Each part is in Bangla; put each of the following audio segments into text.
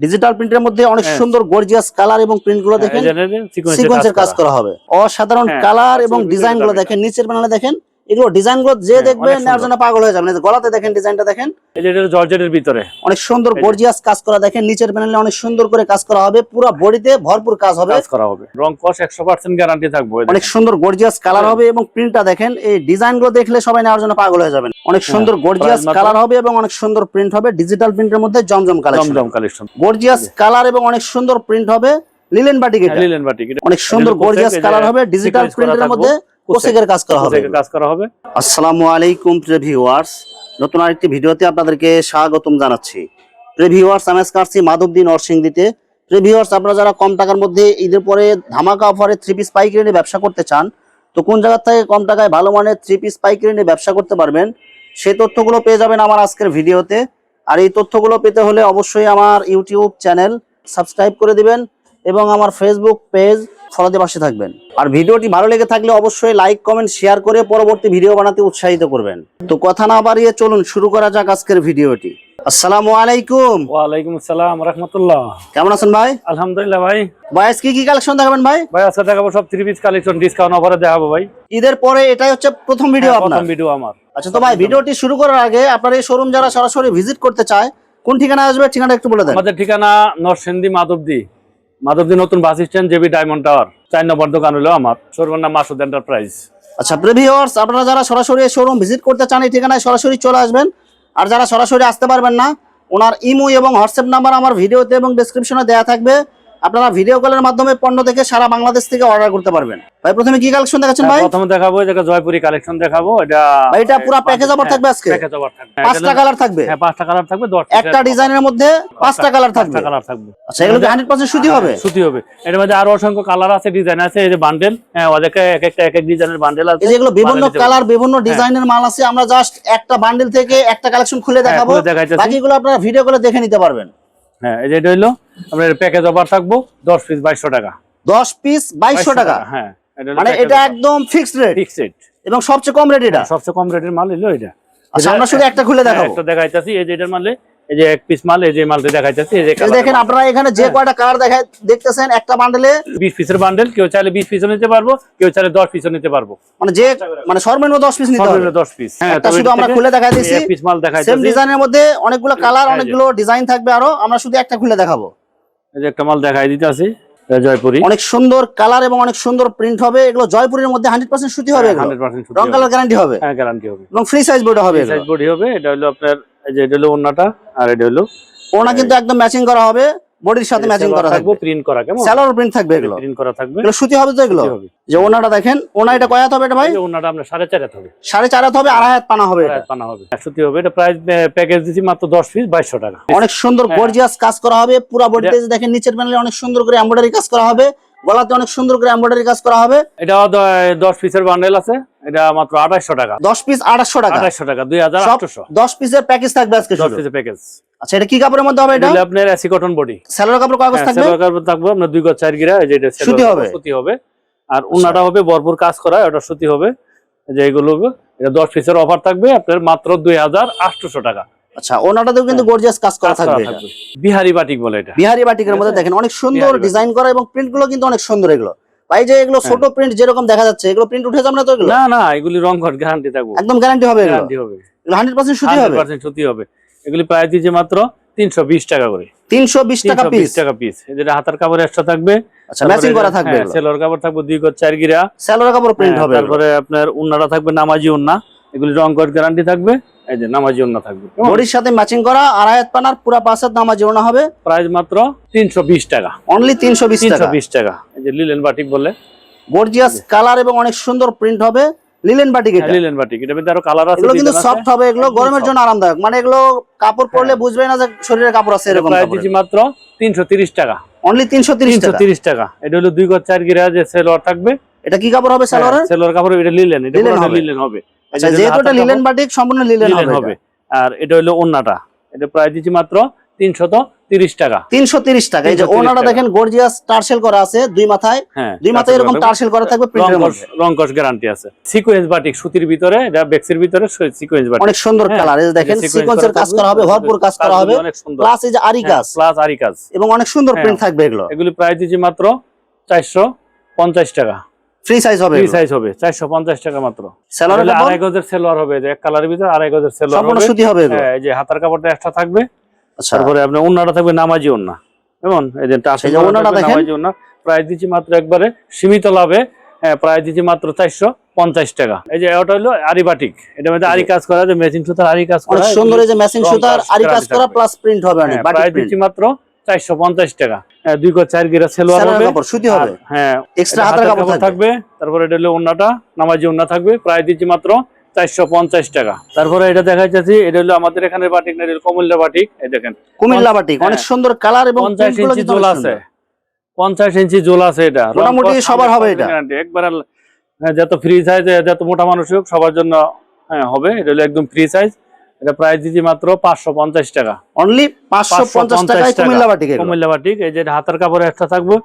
ডিজিটাল প্রিন্টের মধ্যে অনেক হ্যাঁ। সুন্দর গর্জিয়াস কালার এবং প্রিন্টগুলো দেখেন সিকোয়েন্সের কাজ করা। হবে। অসাধারণ হ্যাঁ, কালার এবং ছবিতে ডিজাইনগুলো দেখেন নিচের প্যানেলে দেখেন। এগুলো ডিজাইনগুলো যে হ্যাঁ, দেখবে নেওয়ার জন্য পাগল হয়ে যাবেন। গলাতে দেখেন ডিজাইনটা দেখেন। জর্জেটের ভিতরে। অনেক সুন্দর গর্জিয়াস কাজ করা দেখেন। নিচের প্যানেলে অনেক সুন্দর করে কাজ করা হবে। পুরো বডিতে ভরপুর কাজ হবে। কাজ করা হবে। রং কস একশো পার্সেন্ট গ্যারান্টি থাকবে। অনেক। সুন্দর গর্জিয়াস কালার হ্যাঁ। হবে এবং প্রিন্টটা দেখেন। এই ডিজাইনগুলো দেখলে সবাই নেওয়ার জন্য পাগল হয়ে যাবেন। অনেক সুন্দর গর্জিয়াস কালার হবে এবং অনেক সুন্দর প্রিন্ট হবে। ডিজিটাল প্রিন্টের মধ্যে জমজম কালেকশন জমজম কালেকশন গর্জিয়াস কালার এবং অনেক সুন্দর প্রিন্ট হবে। লিলেন বাটিক এটা। লিলেন বাটিক অনেক সুন্দর গর্জিয়াস কালার হবে। ডিজিটাল প্রিন্টের মধ্যে কোসেকের কাজ করা হবে। কাজ করা হবে। আসসালামু আলাইকুম প্রিয় ভিউয়ার্স। নতুন আরেকটি ভিডিওতে আপনাদেরকে স্বাগতম জানাচ্ছি। প্রিয় ভিউয়ার্স আমি আজকে আসছি মাধবদী নরসিংদীতে। প্রিয় ভিউয়ার্স আপনারা যারা কম টাকার মধ্যে ঈদের পরে ধামাকা অফারে থ্রি পিস পাইকারি নিয়ে ব্যবসা করতে চান তো কোন জায়গা থেকে কম টাকায় ভালো মানের থ্রি পিস পাইকারি নিয়ে ব্যবসা করতে পারবেন সেই তথ্যগুলো পেয়ে যাবেন আমার আজকের ভিডিওতে। আর এই তথ্যগুলো পেতে হলে অবশ্যই আমার ইউটিউব চ্যানেল সাবস্ক্রাইব করে দিবেন এবং আমার ফেসবুক পেজ ফলোতে পাশে থাকবেন। আর ভিডিওটি ভালো লেগে থাকলে অবশ্যই লাইক কমেন্ট শেয়ার করে পরবর্তী ভিডিও বানাতে উৎসাহিত করবেন। তো কথা না বাড়িয়ে চলুন শুরু করা যাক আজকের ভিডিওটি। আসসালামু আলাইকুম। ওয়ালাইকুম আসসালাম রহমতুল্লাহ। কেমন আছেন ভাই? আলহামদুলিল্লাহ ভাই। ভাই আজকে কি কালেকশন দেখাবেন ভাই? ভাই আজকে দেখাবো সব থ্রি পিস কালেকশন ডিসকাউন্ট অফারে দেখাবো ভাই। ঈদের পরে এটাই হচ্ছে প্রথম ভিডিও হ্যাঁ, আপনার। প্রথম ভিডিও আমার। আচ্ছা তো ভাই ভিডিওটি শুরু করার আগে আপনার এই শোরুম যারা সরাসরি ভিজিট করতে চায় কোন ঠিকানা আসবে ঠিকানা একটু বলে দেন। আমাদের ঠিকানা নরসিংদী মাধবদী। মাধবদী নতুন bus stand, JB diamond tower. চার নম্বর দোকান হলো আমার। শোরুমের নাম মাসুদ এন্টারপ্রাইজ। আচ্ছা প্রিভিউয়ার্স আপনারা যারা সরাসরি শোরুম ভিজিট করতে চান, এই ঠিকানায় সরাসরি চলে আসবেন। আর যারা সরাসরি আসতে পারবেন না, ওনার ইমো এবং হোয়াটসঅ্যাপ নাম্বার আমার ভিডিওতে এবং ডেসক্রিপশনে দেওয়া থাকবে। আপনারা ভিডিও কলের মাধ্যমে পণ্য দেখে সারা বাংলাদেশ থেকে অর্ডার করতে পারবেন। ভাই প্রথমে কি কালেকশন দেখাচ্ছেন ভাই? প্রথমে দেখাবো এটা জয়পুরি কালেকশন দেখাবো এটা ভাই, এটা পুরা package offer থাকবে আজকে? প্যাকেজ অফার থাকবে। পাঁচটা কালার থাকবে? হ্যাঁ পাঁচটা কালার থাকবে দশ একটা ডিজাইনের মধ্যে পাঁচটা কালার থাকবে। কালার থাকবে। আচ্ছা এগুলো কি হান্ড্রেড পার্সেন্ট সুতি হবে? সুতি হবে। এর মধ্যে আরও অসংখ্য কালার আছে ডিজাইন আছে এই যে বান্ডেল হ্যাঁ ওদেরকে এক একটা এক এক ডিজাইনের বান্ডেল আছে। এই যেগুলো বিভিন্ন কালার বিভিন্ন ডিজাইনের মাল আছে আমরা জাস্ট একটা বান্ডেল থেকে একটা কালেকশন খুলে হ্যাঁ, দেখাবো। বাকিগুলো আপনারা ভিডিও করে দেখে নিতে পারবেন। হ্যাঁ এই যে এটা হইল। আপনার প্যাকেজ অফার থাকব দশ পিস বাইশশো টাকা। দশ পিস বাইশশো টাকা? হ্যাঁ মানে এটা একদম ফিক্সড রেট ফিক্সড এবং সবচেয়ে কম রেট এটা? সবচেয়ে কম রেটের মাল হইল এটা। আচ্ছা আমরা শুধু একটা খুলে হ্যাঁ, দেখাবো। একটা দেখাইতেছি এই যে এটার মালে এই যে এক পিস মাল এই যে মালটা দেখাইতেছি এই যে দেখেন আপনারা এখানে যে কয়টা কালার দেখায় দেখতেছেন একটা বান্ডেলে বিশ পিসের বান্ডেল কেউ চাইলে বিশ পিসও নিতে পারব কেউ চাইলে দশ পিসও নিতে পারব। মানে যে মানে সর্বনিম্ন দশ পিস নিতে সর্বনিম্ন দশ পিস হ্যাঁ তবে শুধু আমরা খুলে দেখাই দিছি এক পিস মাল সেম ডিজাইনের মধ্যে অনেকগুলো কালার অনেকগুলো ডিজাইন থাকবে আরও। আমরা শুধু একটা খুলে দেখাবো। এই যে একটা মাল দেখাই দিতেছি জয়পুরি। অনেক সুন্দর কালার এবং অনেক সুন্দর প্রিন্ট হবে। এগুলো জয়পুরের মধ্যে হান্ড্রেড পার্সেন্ট সুতি হবে রং কালার গ্যারান্টি হবে। হ্যাঁ গ্যারান্টি হবে। এবং ফ্রি সাইজ বডি হবে সাইজ বডি হবে। এটা হলো আপনার এই যে এটা হলো ওনাটা আর এটা হলো ওনা কিন্তু একদম ম্যাচিং করা হবে। বডির সাথে ম্যাচিং করা থাকবে প্রিন্ট করা কেমন? সেলর প্রিন্ট থাকবে এগুলো। প্রিন্ট করা থাকবে। এগুলো সুতি হবে তো এগুলো? যে ওনাটা দেখেন ওনা এটা কয়াত হবে এটা ভাই? আপনার সাড়ে চার হাত হবে। সাড়ে চার হাত হবে আড়াই হাত পানা হবে এটা। পানা হবে। সুতি হবে এটা প্রাইস প্যাকেজ দিছি মাত্র দশ পিস বাইশশো টাকা। অনেক সুন্দর। গর্জিয়াস কাজ করা হবে পুরো বডিতে দেখেন নিচের প্যানেলে অনেক সুন্দর করে এমব্রয়ডারি কাজ করা হবে। গলাতে অনেক সুন্দর করে এমব্রয়ডারি কাজ করা হবে। এটা দশ পিসের বান্ডেল আছে এটা মাত্র আঠাশশো টাকা। দশ পিস আড়াইশো টাকা। আঠাশশো টাকা দুই হাজার সব আটশোশো। দশ পিসের প্যাকেজ থাকবে আজকে দশ শুধু? পিসের প্যাকেজ আচ্ছা এটা কি কাপড়ের মধ্যে হবে এটা? এটা আপনার এসি কটন বডি স্যালোর কাপড় কাগজ থাকবে? থাকবে আপনার দুই গজ চার গিরা এই যে এটা সুতি হবে? সুতি হবে। আর উন্নাটা হবে ভরপুর কাজ করা ওটা সুতি হবে। যে এগুলো এটা দশ পিসের অফার থাকবে আপনার মাত্র দুই হাজার আটশোশো টাকা। আচ্ছা ওনাটাতেও কিন্তু গর্জিয়াস কাজ করা থাকবে। বিহারি বাটিক বলে এটা। বিহারি বাটিকের মধ্যে দেখেন অনেক সুন্দর ডিজাইন করা এবং প্রিন্টগুলো কিন্তু অনেক সুন্দর এগুলো। ভাই যে এগুলো ছোট প্রিন্ট যেরকম দেখা যাচ্ছে এগুলো প্রিন্ট উঠে যাবে না তো এগুলো? না না এগুলি রং গ্যারান্টি থাকবে। একদম গ্যারান্টি হবে এগুলো? গ্যারান্টি হবে। হান্ড্রেড পার্সেন্ট সুতি হবে? 100% সুতি হবে। এগুলি মাত্র তিনশো বিশ টাকা করে। তিনশো বিশ টাকা পিস বিশ টাকা পিস যেটা হাতার কাপড় এক্সট্রা থাকবে আচ্ছা ম্যাচিং করা থাকবে সেলোর কাপড় থাকবে দুই গজ চার গিরা। স্যালোর কাপড় প্রিন্ট হ্যাঁ, হবে তারপরে আপনার উন্নাটা থাকবে নামাজি উন্না। এগুলি রং কোড গ্যারান্টি থাকবে। এই যে নামাজি থাকবে। বডির সাথে ম্যাচিং করা আড়াই হাত পানার পুরা পাঁচ হাত হবে। প্রাইস মাত্র তিনশো বিশ টাকা। অনলি তিনশো বিশ তিনশো টাকা বিশ টাকা। এই যে লিলেন বাটিক বলে গর্জিয়াস কালার এবং অনেক সুন্দর প্রিন্ট হবে লিলেন বাটিক এটা। লিলেন বাটিক এটা মধ্যে আরও কালার আছে এগুলো কিন্তু সফট হবে এগুলো গরমের জন্য আরামদায়ক। মানে এগুলো কাপড় পরলে বুঝবে না যে শরীরে কাপড় আছে এরকম প্রাইস দিচ্ছি মাত্র তিনশো তিরিশ টাকা। অনলি তিনশো তিরিশ তিনশো টাকা তিরিশ টাকা। এটা হলো দুই গজ চার গিরা যে সেলোয়ার থাকবে। এটা কি কাপড় হবে স্যালোয়ারের সেলোয়ার কাপড় এটা লিলেন এটা লিলেন হবে। আচ্ছা এটা যেহেতু এটা হাতার লিলেন কাপড়, বাটিক সম্পূর্ণ লিলেন লিলেন হবে হবে। আর এটা হলো ওন্নাটা। এটা প্রাইস দিচ্ছি মাত্র তিনশত তিরিশ টাকা। তিনশো তিরিশ টাকা। এই যে ওনাটা দেখেন গর্জিয়াস টার্সেল করা আছে দুই মাথায়। হ্যাঁ দুই মাথায় এরকম টার্সেল করা থাকবে রংকশ গ্যারান্টি আছে। সিকোয়েন্স বাটিক সুতির ভিতরে এটা বেক্সের ভিতরে সিকোয়েন্স বাটিক অনেক সুন্দর হ্যাঁ, কালার এই দেখেন সিকোয়েন্সের কাজ করা হবে ভরপুর কাজ করা হবে। কাজগুলো অনেক প্লাস এই যে আরি কাজ। প্লাস আরি কাজ। এবং অনেক সুন্দর হ্যাঁ। প্রিন্ট থাকবে এগুলো। এগুলি প্রাইস দিচ্ছি মাত্র চারশো পঞ্চাশ টাকা। ফ্রি সাইজ হবে ফ্রি সাইজ হবে চারশো পঞ্চাশ টাকা মাত্র। আড়াই গজের সেলোয়ার হবে যে এক কালারের ভিতরে আড়াই গজের সম্পূর্ণ হবে। সুতি হবে হ্যাঁ, যে হাতার কাপড়টা এক্সট্রা থাকবে। আচ্ছা। তারপরে আপনার ওন্নাটা থাকবে নামাজি ওন্না। কেমন? এই যে ওড়নাটা দেখেন। নামাজি ওন্না। প্রাইস দিচ্ছি মাত্র একবারে সীমিত লাভে। হ্যাঁ প্রাইস দিচ্ছি মাত্র চারশো পঞ্চাশ টাকা। এই যে ওটা হলো আরিবাটিক এটার মধ্যে আরি কাজ করা যে মেশিন সুতার আরি কাজ করা সুন্দর এই যে ম্যাচিং সুতার আরি কাজ করা প্লাস প্রিন্ট হবে অনেক বাটিক প্রাইস প্রিন্ট দিচ্ছি মাত্র চারশো পঞ্চাশ টাকা। দুই চার গিরা সেলোয়ার হবে। হ্যাঁ এক্সট্রা হাতের হাতের কাপড় থাকবে? তারপরে এটা হলো ওন্নাটা নামাজি ওন্না থাকবে। প্রায় দিচ্ছি মাত্র চারশো পঞ্চাশ টাকা। তারপরে এটা দেখা যাচ্ছে এটা হলো আমাদের এখানে বাটিক না এটা বাটিক এই দেখেন। কুমিল্লা বাটিক অনেক হ্যাঁ। সুন্দর কালার এবং পঞ্চাশ ইঞ্চি জোল আছে। পঞ্চাশ ইঞ্চি জোল আছে এটা। মোটামুটি সবার হবে এটা। একবার হ্যাঁ, যত ফ্রি সাইজ যত মোটা মানুষ হোক সবার জন্য হ্যাঁ হবে। এটা হলো একদম ফ্রি সাইজ এটা প্রাইস দিচ্ছি মাত্র পাঁচশো পঞ্চাশ টাকা। অনলি পাঁচশো পঞ্চাশ টাকা। কুমিল্লা বাটিক কুমিল্লা বাটিক এই যে হাতের কাপড় একটা থাকবে।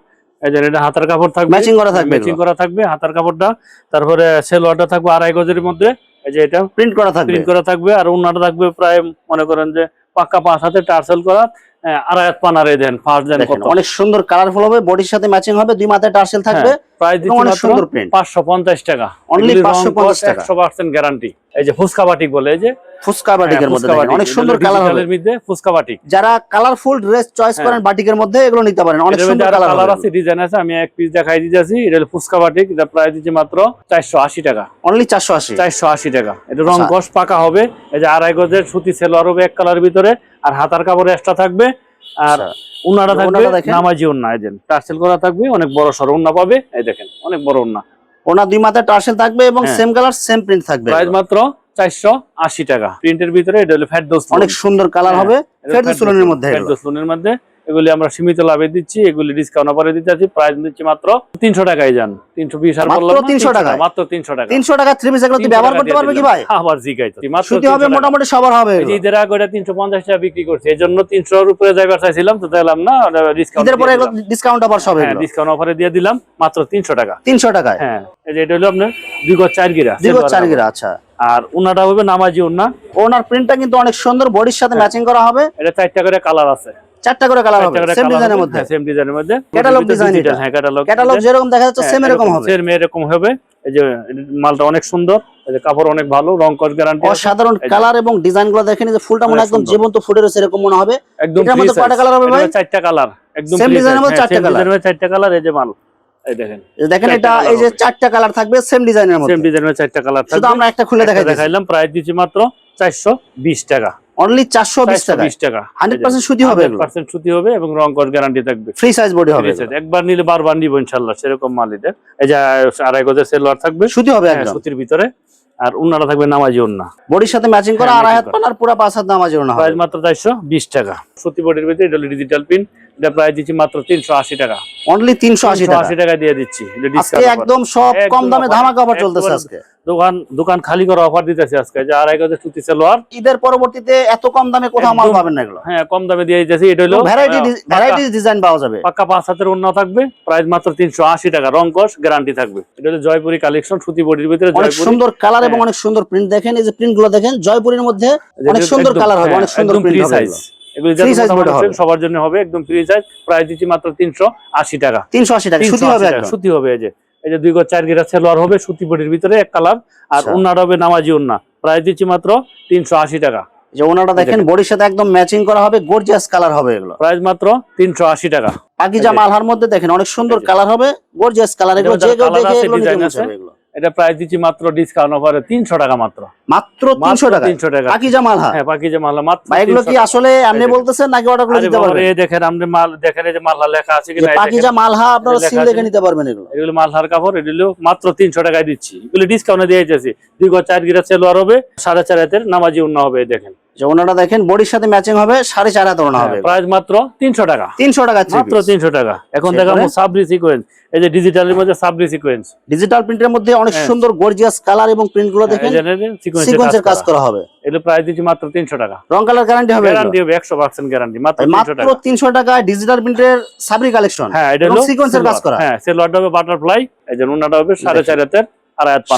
এই যে এটা হাতার কাপড় থাকবে। করা থাকবে ম্যাচিং করা থাকবে হাতের কাপড়টা। তারপরে সেলোয়ারটা থাকবে আড়াই গজের মধ্যে। এই যে এটা প্রিন্ট করা থাকবে। প্রিন্ট করা থাকবে। আর অন্যটা থাকবে প্রায় মনে করেন যে পাক্কা পাঁচ হাতে টার্সেল করা। আহ, আড়াই পানারে দেন ফার্স্ট দেন কত? অনেক সুন্দর কালারফুল হবে বডির সাথে ম্যাচিং হবে দুই মাথায় টার্সেল থাকবে প্রাইস দিচ্ছি অনেক সুন্দর প্রিন্ট পাঁচশো পঞ্চাশ টাকা। Only 550 টাকা। একশো পার্সেন্ট গ্যারান্টি এই যে ফুচকা বাটিক বলে এই যে ফুচকা বাটিকের হ্যাঁ, মধ্যে ফুচকা দেখেন, বাটিক। অনেক সুন্দর কালার হবে। এর মধ্যে ফুচকা বাটিক। যারা কালারফুল ড্রেস চয়েস হ্যাঁ। করেন বাটিকের মধ্যে এগুলো নিতে পারেন অনেক সুন্দর কালার কালার আছে ডিজাইন আছে আমি এক পিস দেখাই দিতেছি এটা ফুচকা বাটিক এটা প্রাইস দিচ্ছি মাত্র চারশো আশি টাকা। অনলি চারশো আশি। চারশো আশি টাকা। এটা রং আচ্ছা। পাকা হবে। এই যে আড়াই গজের সুতি সেলোয়ার হবে এক কালার ভিতরে। আর হাতার কাপড় এক্সট্রা থাকবে আর উন্নাটা থাকবে নামাজি উন্না এই টার্সেল করা থাকবে অনেক বড় সড় উন্না পাবে এই দেখেন অনেক বড় উন্না। ওনার দুই মাথায় টার্সেল থাকবে এবং। সেম কালার সেম প্রিন্ট থাকবে। প্রাইস মাত্র চারশো আশি টাকা। প্রিন্টের ভিতরে এটা হলো ফ্যাট দোস্ত অনেক সুন্দর কালার হ্যাঁ, হবে। মধ্যে ফ্যাট। মধ্যে এগুলি আমরা সীমিত লাভে দিচ্ছি এগুলি ডিসকাউন্ট অফারে দিতে আছি প্রাইস দিচ্ছি মাত্র তিনশো টাকায় যান। তিনশো বিশ আর বললাম 300 টাকায়? মাত্র তিনশো টাকা। তিনশো টাকা থ্রি পিস এগুলো তুই 300 ব্যবহার করতে পারবে কি। ভাই? আবার জিগাই তো। মাত্র হবে মোটামুটি সবার হবে এই যে এগুলো। ঈদের আগে ওটা তিনশো পঞ্চাশ টাকা বিক্রি করছে এই জন্য তিনশোর উপরে যাইবার চাইছিলাম তো দিলাম না ডিসকাউন্ট ঈদের পরে ডিসকাউন্ট অফার সব হ্যাঁ ডিসকাউন্ট অফারে দিয়ে দিলাম মাত্র তিনশো টাকা। তিনশো টাকায়। হ্যাঁ এই যে এটা হলো আপনার দুই গজ চার গিরা দীর্ঘ silver চার গিরা আচ্ছা। আর উন্নাটা হবে নামাজি উন্না ওনার প্রিন্টটা কিন্তু অনেক সুন্দর বডির সাথে। ম্যাচিং করা হবে। এটা চারটা করে কালার আছে। চারটা করে কালার হবে সেম ডিজাইনের মধ্যে। হ্যাঁ, same ডিজাইনের মধ্যে। Digital, design এটা। হ্যাঁ ক্যাটালগ ক্যাটালগ যেরকম দেখা যাচ্ছে সেম এরকম হবে। সেম এরকম হবে। এই যে মালটা অনেক সুন্দর। এই যে কাপড় অনেক ভালো রং কস গ্যারান্টি অসাধারণ কালার এবং ডিজাইনগুলো দেখেন এই যে ফুলটা মনে একদম জীবন্ত ফুটে রয়েছে এরকম মনে হবে। একদম এটার মধ্যে কয়টা colour হবে ভাই? চারটা কালার একদম design এর size, মধ্যে হ্যাঁ, চারটা মধ্যে চারটা কালার এই যে মাল। দেখেন। এটা এই যে চারটা কালার থাকবে সেম ডিজাইনের সেম মধ্যে। ডিজাইনের চারটা কালার শুধু আমরা একটা খুলে দেখাই দেখাইলাম প্রাইস দিচ্ছি মাত্র চারশো বিশ টাকা। অনলি চারশো বিশ চারশো টাকা। বিশ টাকা হান্ড্রেড পার্সেন্ট সুতি হবে। এগুলো পার্সেন্ট সুতি হবে এবং রং কস গ্যারান্টি থাকবে। ফ্রি সাইজ বডি হবে। একবার নিলে বারবার নিব ইনশাআল্লাহ সেরকম মাল এটা এই যে আড়াই গজের সেলোয়ার থাকবে। সুতি হবে হ্যাঁ, একদম। সুতির ভিতরে। আর উন্নাটা থাকবে নামাজি উন্না। বডির সাথে ম্যাচিং করা হ্যাঁ, আড়াই হাত পান আর পুরো পাঁচ হাত নামাজ না হবে। প্রাইস মাত্র চারশো বিশ টাকা। সুতি বডির ভিতরে এটা ডিজিটাল পিন এটা প্রাইস দিচ্ছি মাত্র তিনশো আশি টাকা। অনলি তিনশো আশি আশি টাকা দিয়ে দিচ্ছি। একদম সব কম দামে ধামাকা অফার চলতেছে আজকে। দোকান দোকান খালি করে অফার দিতেছে আজকে যে আড়াই গজের সুতি সালোয়ার। ঈদের পরবর্তীতে এত কম দামে কোথাও মাল পাবেন না এগুলো। হ্যাঁ কম দামে দিয়ে দিতেছি। এটা হলো ভ্যারাইটি ডিজাইন পাওয়া যাবে। পাক্কা পাঁচ হাতের অন্য থাকবে প্রাইস মাত্র তিনশো আশি টাকা রং কস গ্যারান্টি থাকবে। এটা হলো জয়পুরি কালেকশন সুতি বডির ভিতরে অনেক সুন্দর কালার এবং হ্যাঁ। অনেক সুন্দর প্রিন্ট দেখেন এই যে প্রিন্টগুলো দেখেন জয়পুরের মধ্যে অনেক সুন্দর কালার হবে হ্যাঁ, অনেক সুন্দর প্রিন্ট হবে। এগুলো। সবার জন্য হবে একদম ফ্রি সাইজ প্রাইস দিচ্ছি মাত্র তিনশো আশি টাকা। তিনশো আশি টাকা সুতি হবে সুতি হবে এই যে এই যে দুই গজ চার গিরা সেলোয়ার হবে সুতি বডির ভিতরে এক কালার। আর আচ্ছা। উন্নাটা হবে নামাজি উন্না। প্রাইস দিচ্ছি মাত্র তিনশো আশি টাকা। যে ওনাটা দেখেন বডির সাথে একদম ম্যাচিং করা হবে গর্জিয়াস কালার হবে এগুলো। প্রাইস মাত্র তিনশো আশি টাকা। পাকিজা মালহার মধ্যে দেখেন অনেক সুন্দর কালার হবে গর্জিয়াস কালার এগুলো যে কেউ দেখে এগুলো নিতে। চাইবে এগুলো। এটা প্রাইস দিচ্ছি মাত্র ডিসকাউন্ট অফারে তিনশো টাকা মাত্র। মাত্র তিনশো টাকা তিনশো টাকা। পাকিজা মাল হ্যাঁ। বাকি যে মাল মাত্র এগুলো কি আসলে আপনি বলতেছেন নাকি অর্ডার করে দিতে পারবেন? এই দেখেন আপনি মাল দেখেন এই যে মালহা লেখা আছে কিনা। পাকিজা মালহা আপনারা সিল দেখে নিতে পারবেন এগুলো। এগুলো মালহার কাপড় এগুলো মাত্র তিনশো টাকায় দিচ্ছি। এগুলো ডিসকাউন্টে দিয়ে যাচ্ছি। দুই গো চার গিরা সেলোয়ার হবে সাড়ে চার হাতের নামাজি উন্না হবে দেখেন। যে ওনাটা দেখেন বডির সাথে ম্যাচিং হবে সাড়ে চার হাত ওনা হবে। প্রাইস মাত্র তিনশো টাকা। তিনশো টাকা মাত্র তিনশো টাকা। এখন দেখাবো? সাবরি সিকোয়েন্স এই যে ডিজিটালের মধ্যে সাবরি সিকোয়েন্স ডিজিটাল প্রিন্টের মধ্যে অনেক হ্যাঁ। সুন্দর গর্জিয়াস কালার এবং প্রিন্টগুলো দেখেন সিকোয়েন্সের কাজ করা। হবে। এগুলো প্রাইস দিচ্ছি মাত্র তিনশো টাকা। রং কালার গ্যারান্টি হবে গ্যারান্টি হবে একশো পার্সেন্ট গ্যারান্টি মাত্র। তিনশো টাকা। ডিজিটাল প্রিন্টের সাবরি কালেকশন হ্যাঁ এটা সিকোয়েন্সের কাজ করা। হ্যাঁ সেলোয়ারটা হবে বাটারফ্লাই এই যে উন্নাটা হবে সাড়ে চার হাতের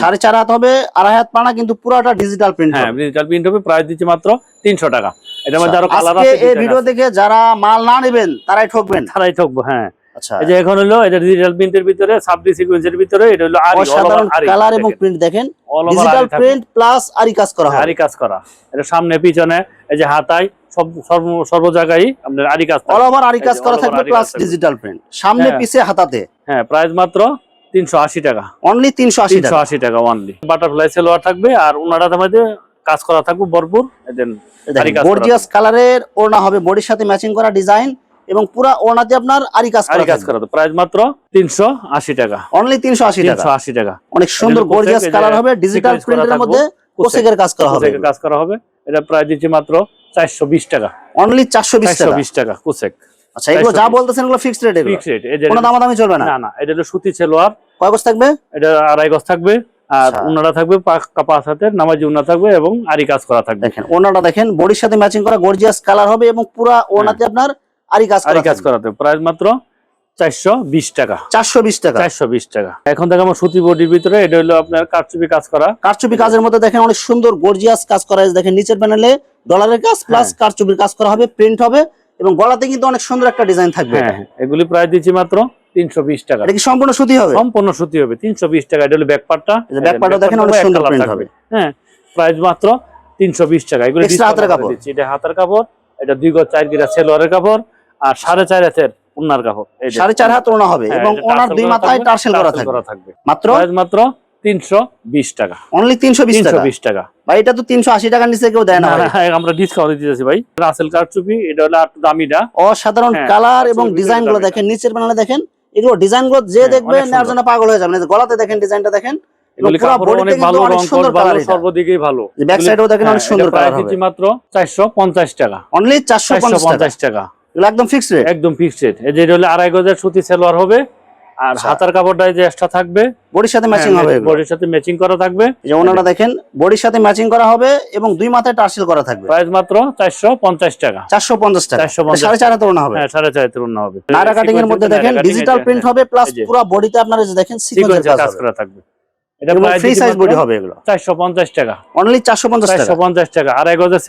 সাড়ে চার হাত হবে আড়াই হাত পানা কিন্তু পুরোটা ডিজিটাল প্রিন্ট হ্যাঁ ডিজিটাল প্রিন্ট হবে প্রাইস দিচ্ছি মাত্র তিনশো টাকা। এটার মধ্যে আরও কালার আছে এই ভিডিও দেখে যারা মাল না নেবেন তারাই ঠকবেন। ছাড়াই ঠকবো হ্যাঁ। আচ্ছা। এই যে এখন হলো এটা ডিজিটাল প্রিন্টের ভিতরে সাবডি সিকোয়েন্সের ভিতরে এটা হলো আরি অসাধারণ কালার এবং প্রিন্ট দেখেন। ডিজিটাল প্রিন্ট প্লাস আরি কাজ করা হয়। আরি কাজ করা। এটা সামনে পিছনে এই যে হাতায় সব সর্ব জায়গায় আপনার আরি কাজ অল ওভার আরি কাজ করা থাকবে প্লাস ডিজিটাল প্রিন্ট সামনে হ্যাঁ। পিছে হাতাতে। হ্যাঁ প্রাইস মাত্র তিনশো আশি টাকা। অনলি তিনশো আশি তিনশো টাকা আশি টাকা অনলি বাটারফ্লাই সেলোয়ার থাকবে আর উনাটার মধ্যে কাজ করা থাকবে ভরপুর। দেন আরি কাজ করা গর্জিয়াস কালারের ওড়না হবে বডির সাথে ম্যাচিং করা ডিজাইন এবং পুরা ওড়নাতে আপনার আরি কাজ আরি কাজ করা প্রাইস মাত্র তিনশো আশি টাকা। অনলি তিনশো আশি টাকা? তিনশো আশি টাকা। অনেক সুন্দর গর্জিয়াস কালার হবে ডিজিটাল প্রিন্টের মধ্যে কোসেকের কাজ করা হবে। কোসেকের কাজ করা হবে। এটা প্রাইস দিচ্ছি মাত্র চারশো বিশ টাকা। অনলি চারশো বিশ চারশো টাকা বিশ টাকা কোসেক। আচ্ছা এগুলো যা বলতেছেন এগুলো ফিক্সড রেট এগুলো? ফিক্স রেট এই যে কোনো দামাদামি চলবে না? না না এটা হলো সুতি সেলোয়ার কয় গজ থাকবে? এটা আড়াই গজ থাকবে আর আচ্ছা। থাকবে পাক্কা পাঁচ হাতের নামাজি উন্না থাকবে এবং আরি কাজ করা থাকবে। দেখেন ওড়নাটা দেখেন বডির সাথে ম্যাচিং করা গর্জিয়াস কালার হবে এবং পুরা ওড়নাতে আপনার আরি কাজ আরি কাজ করাতে প্রাইস মাত্র চারশো বিশ টাকা। চারশো বিশ টাকা। চারশো বিশ টাকা। এখন দেখাবো সুতি বডির ভিতরে এটা হলো আপনার কারচুপি কাজ করা। কারচুপি কাজের মধ্যে দেখেন অনেক সুন্দর গর্জিয়াস কাজ করা আছে দেখেন নিচের প্যানেলে ডলারের কাজ প্লাস হ্যাঁ। কারচুপির কাজ করা হবে প্রিন্ট হবে। এবং গলাতে কিন্তু অনেক সুন্দর একটা ডিজাইন থাকবে হ্যাঁ হ্যাঁ, এগুলি প্রাইস দিচ্ছি মাত্র তিনশো বিশ টাকা। এটা কি সম্পূর্ণ সুতি হবে? সম্পূর্ণ সুতি হবে তিনশো বিশ টাকা। এটা হলো ব্যাক পার্টটা এই যে back part ও দেখেন অনেক সুন্দর print হবে। হ্যাঁ প্রাইস মাত্র তিনশো বিশ টাকা। এগুলো হাতের কাপড়। এটা হাতের কাপড় এটা দুই গজ চার গিরা সেলোয়ারের কাপড় আর সাড়ে চার হাতের উন্নার কাপড়। সাড়ে চার হাত হবে এবং ওনার দুই মাথায় টার্সেল করা থাকবে। থাকবে। মাত্র মাত্র তিনশো বিশ টাকা। অনলি তিনশো বিশ তিনশো বিশ টাকা। ভাই এটা তো তিনশো আশি টাকার নিচে কেউ দেয় না আমরা ডিসকাউন্ট দিতেছি ভাই। রাসেল কারচুপি এটা হলো একটু দামিটা। অসাধারণ হ্যাঁ, কালার এবং ডিজাইনগুলো দেখেন নিচের এগুলো ডিজাইনগুলো যে দেখবে নেওয়ার জন্য পাগল হয়ে গলাতে ডিজাইনটা একদম ফিক্সড রেট একদম ফিক্সড রেট এই যে এটা হলো আড়াই গজের সুতি সেলোয়ার হবে। আর আচ্ছা। হাতার যে এক্সট্রা থাকবে। বডির সাথে ম্যাচিং হবে বডির সাথে ম্যাচিং করা থাকবে। যে ওনারা দেখেন বডির সাথে ম্যাচিং করা হবে এবং দুই মাথায় টার্সেল করা থাকবে। প্রাইস মাত্র চারশো পঞ্চাশ টাকা। চারশো পঞ্চাশ টাকা। 450 এটা সাড়ে চার হাতে ওনা হবে। হ্যাঁ সাড়ে চার হবে। কাটিং এর মধ্যে দেখেন ডিজিটাল প্রিন্ট হ্যাঁ, হবে প্লাস পুরো বডিতে আপনারা যে দেখেন সিকোয়েন্সের কাজ করা থাকবে। এটা ফ্রি সাইজ বডি হবে এগুলো। চারশো পঞ্চাশ টাকা। অনলি টাকা। পঞ্চাশ টাকা। আড়াই গজের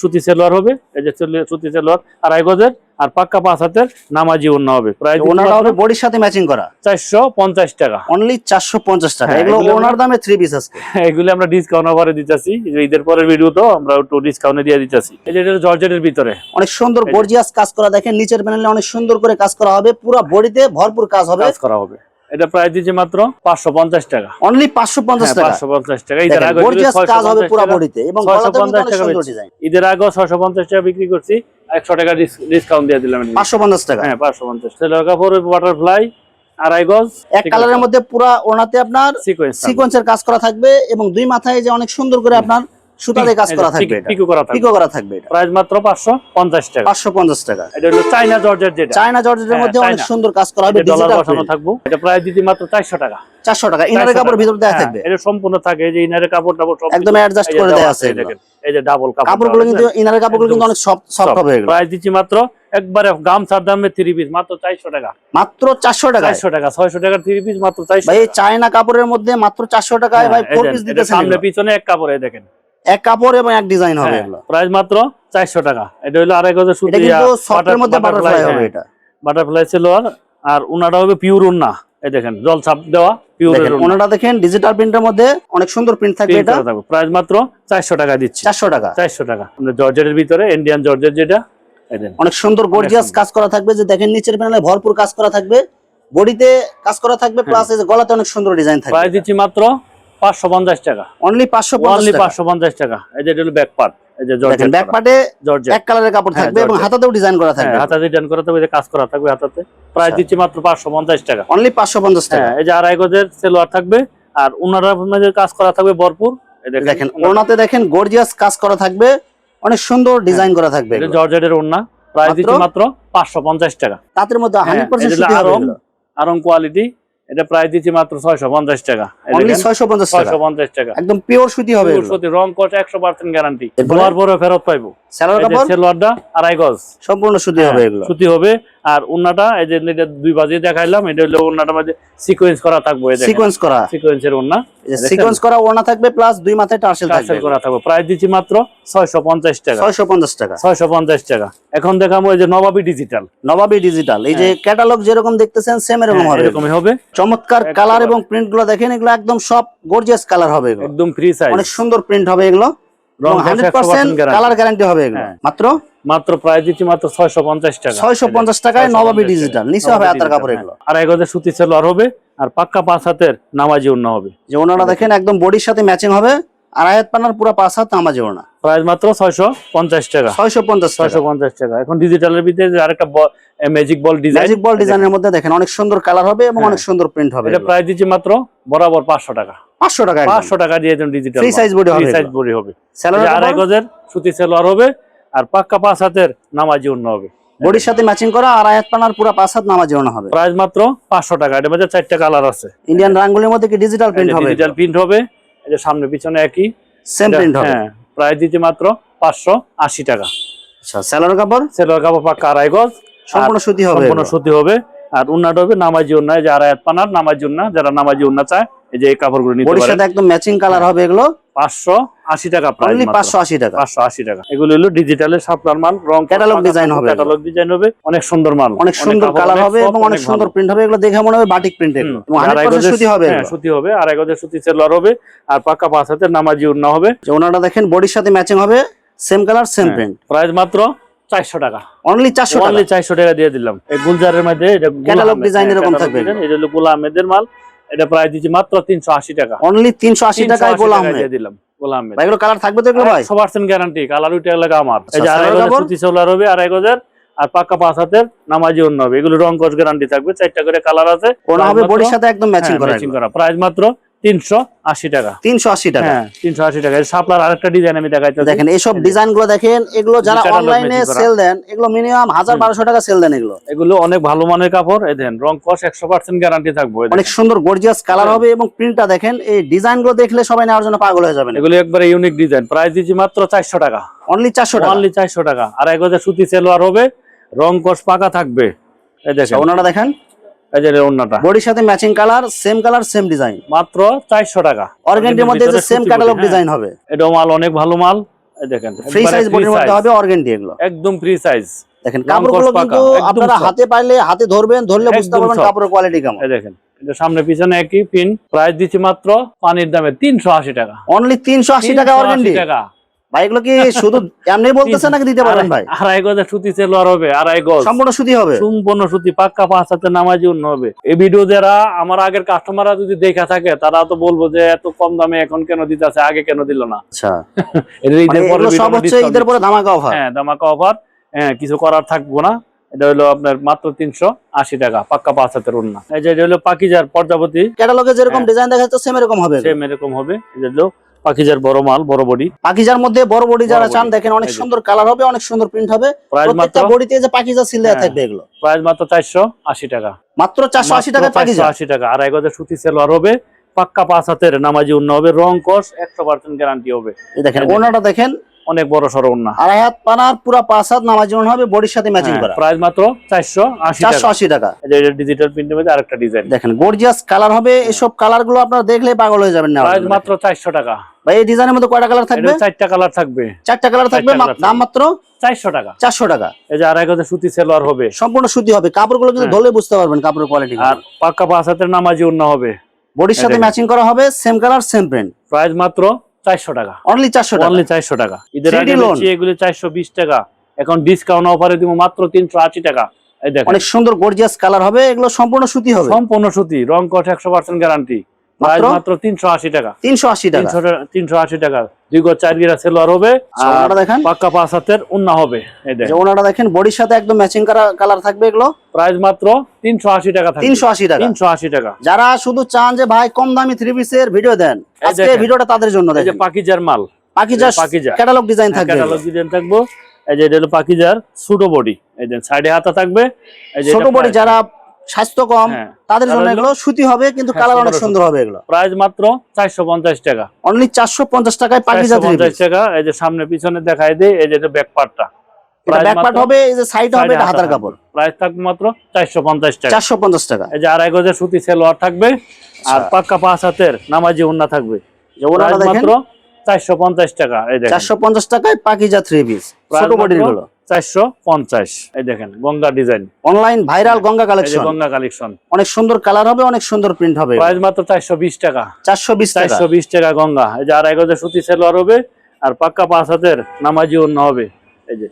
সুতি সেলোয়ার হবে। এই যে সুতি সেলোয়ার। আড়াই গজের আর পাক্কা পাঁচ হাতের নামাজি উন্না হবে। প্রায় ওনারা হবে বডির সাথে ম্যাচিং করা। চারশো পঞ্চাশ টাকা। অনলি চারশো পঞ্চাশ টাকা। হ্যাঁ, এগুলো ওনার দামে পিস আজকে এগুলো আমরা ডিসকাউন্ট অফারে দিতেছি। ঈদের পরের ভিডিও তো আমরা একটু ডিসকাউন্টে দিয়ে দিতেছি। এই যে এটা জর্জেটের ভিতরে। অনেক সুন্দর গর্জিয়াস কাজ করা। দেখেন নিচের প্যানেলে অনেক সুন্দর করে কাজ করা হবে। পুরো বডিতে ভরপুর কাজ হবে। কাজ করা হবে। এটা প্রাইস দিচ্ছে মাত্র পাঁচশো পঞ্চাশ টাকা। অনলি পাঁচশো পঞ্চাশ টাকা। পাঁচশো পঞ্চাশ টাকা। ঈদের দেখেন আগে গর্জিয়াস কাজ হবে পুরো বডিতে এবং 650 অনেক সুন্দর ডিজাইন ঈদের আগে ছয়শো পঞ্চাশ টাকা বিক্রি করছি একশো টাকা ডিসকাউন্ট দিয়ে দিলাম এদিকে। পাঁচশো পঞ্চাশ টাকা। হ্যাঁ পাঁচশো পঞ্চাশ। সেলোয়ার কাপড় বাটারফ্লাই আড়াই গজ এক কালারের মধ্যে পুরা ওনাতে আপনার সিকোয়েন্স সিকোয়েন্সের কাজ করা থাকবে এবং দুই মাথায় যে অনেক সুন্দর করে আপনার সুতাতে কাজ করা থাকবে এটা। পিকো করা থাকবে পিকো করা থাকবে। এটা। প্রাইস মাত্র পাঁচশো পঞ্চাশ টাকা। পাঁচশো পঞ্চাশ টাকা। এটা হলো চাইনা জর্জের যেটা। চায়না জর্জেটের হ্যাঁ, মধ্যে অনেক সুন্দর কাজ করা হবে ডিজিটাল বসানো থাকব। এটা প্রাইস দিতে মাত্র চারশো টাকা। চারশো টাকা। ইনারের কাপড়। ভিতর দেওয়া হ্যাঁ, থাকবে। এটা সম্পূর্ণ থাকে এই যে ইনারের কাপড় টাপড় সব একদম অ্যাডজাস্ট করে দেওয়া আছে এই যে ডাবল কাপড় কাপড়গুলো কিন্তু ইনারের কাপড়গুলো কিন্তু অনেক সফট সফট হবে এগুলো। প্রাইস দিচ্ছি মাত্র একবারে গামছার দামে থ্রি পিস মাত্র চারশো টাকা। মাত্র চারশো টাকা চারশো টাকা ছয়শো টাকার থ্রি পিস মাত্র চারশো ভাই চায়না কাপড়ের মধ্যে মাত্র চারশো টাকায় ভাই ফোর পিস দিতেছেন সামনে পিছনে এক কাপড়ে দেখেন। এক কাপড় এবং এক ডিজাইন হবে হ্যাঁ, এগুলো। প্রাইস মাত্র চারশো টাকা। এটা হলো আড়াই গজের সুতি এটা কিন্তু সফটের মধ্যে বাটারফ্লাই হবে এটা। বাটারফ্লাই ছিল আর উনাটা হবে পিওর উন্না এই দেখেন জল ছাপ দেওয়া পিওর দেখেন ওনাটা দেখেন ডিজিটাল প্রিন্টের মধ্যে অনেক সুন্দর প্রিন্ট থাকবে এটা। প্রাইস মাত্র চারশো টাকা দিচ্ছি। চারশো টাকা। চারশো টাকা। আমরা জর্জেটের ভিতরে ইন্ডিয়ান জর্জেট যেটা অনেক সুন্দর গর্জিয়াস কাজ করা থাকবে। যে দেখেন নিচের প্যানেলে ভরপুর কাজ করা থাকবে। বডিতে কাজ করা থাকবে প্লাস এই যে গলাতে অনেক সুন্দর ডিজাইন থাকবে। প্রাইস দিচ্ছি মাত্র পাঁচশো পঞ্চাশ টাকা। অনলি পাঁচশো অনলি পাঁচশো পঞ্চাশ টাকা। এই যে হলো ব্যাক পার্ট এই যে জর্জেট ব্যাক পার্টে জর্জেট এক কালারের কাপড় হ্যাঁ, থাকবে এবং হাতাতেও ডিজাইন করা থাকবে। হ্যাঁ হাতাতে ডিজাইন করা থাকবে এই যে কাজ করা থাকবে হাতাতে। প্রাইস আচ্ছা। দিচ্ছি মাত্র পাঁচশো পঞ্চাশ টাকা। অনলি পাঁচশো পঞ্চাশ টাকা। হ্যাঁ এই যে আড়াই গজের সেলোয়ার থাকবে আর উনারা মধ্যে কাজ করা থাকবে ভরপুর দেখেন ওনাতে দেখেন গর্জিয়াস কাজ করা থাকবে অনেক সুন্দর ডিজাইন করা থাকবে। জর্জেটের ওন্না প্রাইস? দিচ্ছি মাত্র পাঁচশো পঞ্চাশ টাকা। তাঁতের মধ্যে হ্যাঁ, হান্ড্রেড পার্সেন্ট আরং কোয়ালিটি এটা প্রায় দিচ্ছি মাত্র ছয়শো পঞ্চাশ টাকা। ছয়শো পঞ্চাশ টাকা। ছয়শো পঞ্চাশ টাকা। একদম পিওর সুতি হবে রং করছে একশো পার্সেন্ট গ্যারান্টি তোমার ধোয়ার পরে ফেরত পাইবো। সেলোয়ারটা আড়াই গজ। সম্পূর্ণ সুতি হবে এগুলো। সুতি হবে। আর উন্নাটা এই যে এটা দুই বাজে দেখাইলাম এটা হলো উন্নাটা মাঝে সিকোয়েন্স করা থাকবে সিকোয়েন্স করা। সিকোয়েন্সের দেখছেন? সিকোয়েন্স করা ওড়না থাকবে প্লাস দুই মাথায় টার্সেল থাকবে। টার্সেল করা থাকবে। প্রাইস দিচ্ছি মাত্র ছয়শো পঞ্চাশ টাকা। ছয়শো পঞ্চাশ টাকা। ছয়শো পঞ্চাশ টাকা। এখন দেখাবো এই যে নবাবী ডিজিটাল নবাবী ডিজিটাল এই যে ক্যাটালগ যেরকম দেখতেছেন সেম এরকম হবে। হ্যাঁ, এরকমই হবে। চমৎকার কালার এবং প্রিন্টগুলো দেখেন এগুলো একদম সব গর্জিয়াস কালার হবে এগুলো। একদম ফ্রি সাইজ অনেক সুন্দর প্রিন্ট হবে এগুলো। কালার গ্যারান্টি হবে এগুলো। হ্যাঁ। মাত্র? মাত্র দিচ্ছি মাত্র ছয়শো পঞ্চাশ টাকা। ছয়শো পঞ্চাশ টাকায় 650 নবাবি। ডিজিটাল নিচে হবে আতার কাপড় এগুলো। আর এক হাজার সুতি সেলোয়ার হবে আর পাক্কা পাঁচ হাতের নামাজি হবে। যে ওনারা দেখেন একদম বডির সাথে ম্যাচিং হবে। পানার পুরো পাঁচ হাত নামাজে ওনা প্রাইস মাত্র ছয়শো পঞ্চাশ টাকা। ছয়শো পঞ্চাশ ছয়শো পঞ্চাশ টাকা। এখন ডিজিটালের ভিতরে আরেকটা magic ball design magic ball ডিজাইনের মধ্যে দেখেন অনেক সুন্দর কালার হবে এবং হ্যাঁ। অনেক সুন্দর প্রিন্ট হবে এটা প্রাইস দিচ্ছি মাত্র বরাবর পাঁচশো টাকা। পাঁচশো টাকা পাঁচশো টাকা দিয়ে ডিজিটাল size body হবে সাইজ বডি হবে। আড়াই গজের সুতি সেলোয়ার হবে আর পাক্কা পাঁচ হাতের নামাজি অন্য হবে। বডির সাথে ম্যাচিং করা আর আয়াত পানার পুরো পাঁচ হাত নামাজে ওনা হবে। প্রাইস মাত্র পাঁচশো টাকা এটার মধ্যে চারটা কালার আছে। ইন্ডিয়ান রাঙ্গুলির মধ্যে কি ডিজিটাল প্রিন্ট হবে? ডিজিটাল প্রিন্ট হবে এই যে সামনে পিছনে একই। সেম প্রিন্ট হবে। হ্যাঁ প্রাইস দিচ্ছি মাত্র পাঁচশো আশি টাকা। আচ্ছা কাপড়? সেলোয়ার কাপড় পাক্কা আড়াই গজ সম্পূর্ণ সুতি হবে সম্পূর্ণ সুতি হবে আর উন্নাটা হবে নামাজি উন্না এই যে আড়াই হাত পানার নামাজি উন্না যারা নামাজি উন্না চায় এই যে এই কাপড়গুলো নিতে বডির পারে সাথে একদম ম্যাচিং কালার হবে এগুলো। পাঁচশো আশি টাকা প্রাইস অনলি পাঁচশো আশি টাকা। পাঁচশো আশি টাকা। এগুলো হলো ডিজিটালের সাপ্লার মাল রং Catalog design হবে ক্যাটালগ ডিজাইন হবে অনেক সুন্দর মাল অনেক সুন্দর কালার হবে এবং অনেক সুন্দর প্রিন্ট হবে। এগুলো দেখে মনে হবে বাটিক প্রিন্ট এগুলো এবং হান্ড্রেড আড়াই গজের সুতি হবে হ্যাঁ। সুতি হবে। আড়াই গজের সুতি সেলোয়ার হবে আর পাক্কা পাঁচ হাতের নামাজি উন্না হবে। যে ওনারা দেখেন বডির সাথে ম্যাচিং হবে same colour same print price মাত্র চারশো টাকা। অনলি চারশো অনলি চারশো টাকা দিয়ে দিলাম। এই গুলজারের মধ্যে design হ্যাঁ, এরকম থাকবে। এটা হলো মাল। এটা প্রায় দিচ্ছি মাত্র তিনশো আশি টাকা। অনলি তিনশো আশি টাকায় গোলাম দিলাম গোলা ভাই। এগুলো কালার থাকবে তো ভাই? একশো পার্সেন্ট গ্যারান্টি কালার উঠে এলাকা আমার। এই যে আচ্ছা, আড়াই সালোয়ার গজের সুতি সোলার হবে আড়াই গজের আর পাক্কা পাঁচ হাতের নামাজি অন্য হবে। এগুলো রং কস গ্যারান্টি থাকবে চারটা করে কালার আছে। ওনা হবে বডির সাথে একদম ম্যাচিং করা প্রাইস মাত্র তিনশো আশি টাকা। তিনশো আশি টাকা। হ্যাঁ তিনশো আশি টাকা। সাপলার আরেকটা ডিজাইন আমি দেখাইতে দেখেন এইসব ডিজাইনগুলো দেখেন এগুলো যারা অনলাইনে সেল দেন এগুলো মিনিমাম হাজার বারোশো টাকা সেল দেন এগুলো। এগুলো অনেক ভালো মানের কাপড়। এই দেন রং কস একশো পার্সেন্ট গ্যারান্টি থাকবে অনেক সুন্দর গর্জিয়াস কালার হ্যাঁ। হবে এবং প্রিন্টটা দেখেন এই ডিজাইনগুলো দেখলে সবাই নেওয়ার জন্য পাগল হয়ে যাবেন। এগুলো একবারে ইউনিক ডিজাইন প্রাইস দিচ্ছি মাত্র চারশো টাকা। অনলি চারশো টাকা। অনলি চারশো টাকা। আর হাজার সুতি সেলোয়ার হবে। রং কস পাকা থাকবে। এই দেখেন। ওনারা দেখেন। এই যে অন্যটা বডির সাথে matching colour same colour same design মাত্র চারশো টাকা। অর্গেন্ডির মধ্যে যে সেম ক্যাটালগ হ্যাঁ। ডিজাইন হবে। এটাও মাল অনেক ভালো মাল। এই দেখেন ফ্রি সাইজ বডির মধ্যে হবে অর্গেন্ডি এগুলো। একদম ফ্রি সাইজ দেখেন কাপড়গুলো কিন্তু আপনারা হাতে পাইলে হাতে ধরবেন ধরলে বুঝতে পারবেন। কাপড়ের কোয়ালিটি কেমন। এই দেখেন এটা সামনে পিছনে একই পিন প্রাইস দিচ্ছি মাত্র পানির দামে তিনশো আশি টাকা। অনলি তিনশো আশি টাকা 380 অর্গেন্ডি টাকা। ভাই এগুলো কি শুধু এমনি বলতেছেন নাকি দিতে পারবেন ভাই? আড়াই গজের হবে আড়াই গজ। সম্পূর্ণ সুতি হবে? সম্পূর্ণ সুতি পাক্কা পাঁচ হাতে নামাজি অন্য হবে। এই ভিডিও যারা আমার আগের কাস্টমাররা যদি দেখা থাকে তারা তো বলব যে এত কম দামে এখন কেন দিতেছে আগে কেন দিল না? আচ্ছা। মানে ঈদের পরে সব হচ্ছে ঈদের পরে ধামাকা অফার হ্যাঁ দামাকা অফার হ্যাঁ কিছু করার থাকব না। এটা হলো আপনার মাত্র তিনশো আশি টাকা পাক্কা পাঁচ হাতের উন্না। এই যে হলো পাকিজার প্রজাপতি ক্যাটালগে যেরকম হ্যাঁ। ডিজাইন দেখা যাচ্ছে সেম এরকম হবে। সেম এরকম হবে। এটা হলো পাকিজার বড় মাল বড় বডি। পাকিজার মধ্যে বড় বডি যারা চান দেখেন অনেক সুন্দর কালার হবে অনেক সুন্দর প্রিন্ট হবে। প্রত্যেকটা বডিতে যে পাকিজা সিল দেওয়া হ্যাঁ। থাকবে এগুলো। প্রাইস মাত্র চারশো আশি টাকা। মাত্র চারশো আশি টাকা পাকিজা। আশি টাকা। আর হাজার সুতি সেলোয়ার হবে পাক্কা পাঁচ হাতের নামাজি উন্ন হবে রং কস একশো পার্সেন্ট গ্যারান্টি হবে। এই দেখেন ওনাটা দেখেন অনেক বড় সড়ো উন্না। আড়াই হাত পানার পুরা পাঁচ হাত নামাজ হবে বডির সাথে ম্যাচিং করা। প্রাইস মাত্র চারশো চারশো টাকা। আশি টাকা। ডিজিটাল প্রিন্টের মধ্যে আরেকটা ডিজাইন দেখেন গর্জিয়াস কালার হবে এসব কালারগুলো আপনারা দেখলে পাগল হয়ে যাবেন না। প্রাইস মাত্র চারশো টাকা। ভাই এই ডিজাইনের মধ্যে কয়টা কালার থাকবে? চারটা কালার থাকবে। চারটা কালার থাকবে দাম মাত্র চারশো টাকা। চারশো টাকা। এই যে আড়াই হাজার সুতি সেলোয়ার হবে। সম্পূর্ণ সুতি হবে কাপড়গুলো কিন্তু হ্যাঁ। ধরলে বুঝতে পারবেন কাপড়ের কোয়ালিটি আর পাক্কা পাঁচ হাতের নামাজি উন্ন হবে। বডির সাথে ম্যাচিং করা হবে same colour same print price মাত্র চারশো টাকা। অনলি চারশো অনলি চারশো টাকা। ঈদের 3D আগে loan। চারশো বিশ টাকা। এখন ডিসকাউন্ট অফারে দিব মাত্র তিনশো আশি টাকা। অনেক সুন্দর গর্জিয়াস কালার হবে এগুলো সম্পূর্ণ সুতি হবে। সম্পূর্ণ সুতি রং কট একশো পার্সেন্ট গ্যারান্টি মাত্র? তিনশো আশি টাকা। তিনশো আশি টাকা। তিনশো আশি টাকা। দুই চার গিরা সেলোয়ার হবে। ওনাটা দেখেন। পাক্কা পাঁচ হাতের উন্না হবে। এই দেখেন। ওনাটা দেখেন বডির সাথে একদম ম্যাচিং করা কালার থাকবে এগুলো। প্রাইস মাত্র তিনশো আশি টাকা তিনশো আশি টাকা। তিনশো আশি টাকা। যারা শুধু চান যে ভাই কম দামি থ্রি পিসের ভিডিও দেন আজকে ভিডিওটা তাদের জন্য দেখেন। পাকিজার মাল। পাকিজার পাকিজা ক্যাটালগ ডিজাইন থাকবে। ক্যাটালগ ডিজাইন থাকব। এই যে এটা হলো পাকিজার ছোট বডি এই যে সাইডে হাতা থাকবে। ছোট বডি যারা স্বাস্থ্য কম হ্যাঁ, তাদের জন্য এগুলো সুতি হবে কিন্তু হ্যাঁ, কালার অনেক সুন্দর হবে এগুলো। প্রাইস মাত্র চারশো পঞ্চাশ টাকা। অনলি চারশো পঞ্চাশ টাকায় পাকিজা থ্রি পঞ্চাশ টাকা এই যে সামনে পিছনে দেখাই দেয় এই যে ব্যাক পার্টটা চারশো পঞ্চাশ টাকা। চারশো পঞ্চাশ টাকা। এই যে আড়াই গজের সুতি সেলোয়ার থাকবে আর আচ্ছা। পাক্কা পাঁচ হাতের নামাজি উন্না থাকবে। যে ওনারা প্রাইস দেখেন। মাত্র চারশো পঞ্চাশ টাকা এই দেখেন। চারশো পঞ্চাশ টাকায় পাকিজা থ্রি পিস ছোট বডিরগুলো চারশো পঞ্চাশ। এই দেখেন Ganga design. Online viral Ganga collection Ganga collection অনেক সুন্দর কালার হবে অনেক সুন্দর প্রিন্ট হবে। প্রাইস মাত্র চারশো বিশ টাকা। চারশো বিশ চারশো বিশ টাকা গঙ্গা। এই যে আড়াই গজের সুতি সেলোয়ার হবে আর পাক্কা পাঁচ হাতের নামাজি উন্না হবে। এই যে।